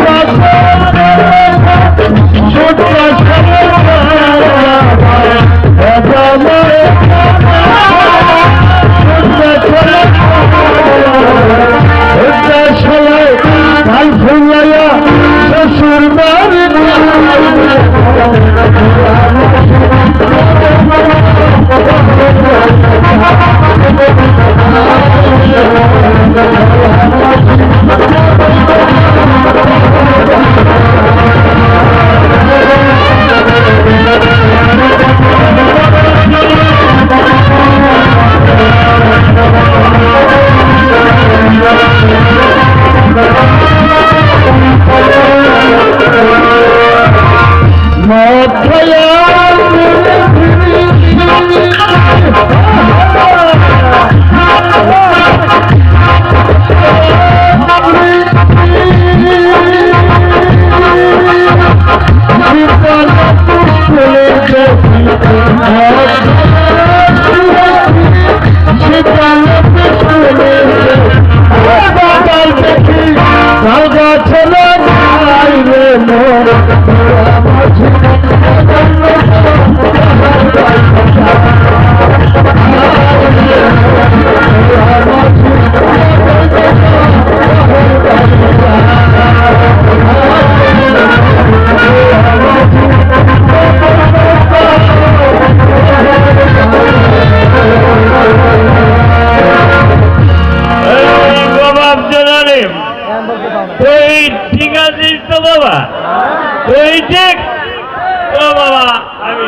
Nossa রাজা ছেলে যাইবে মোর। তো ঠিক আছে তো বাবা? তো এই ঠিক বাবা আমি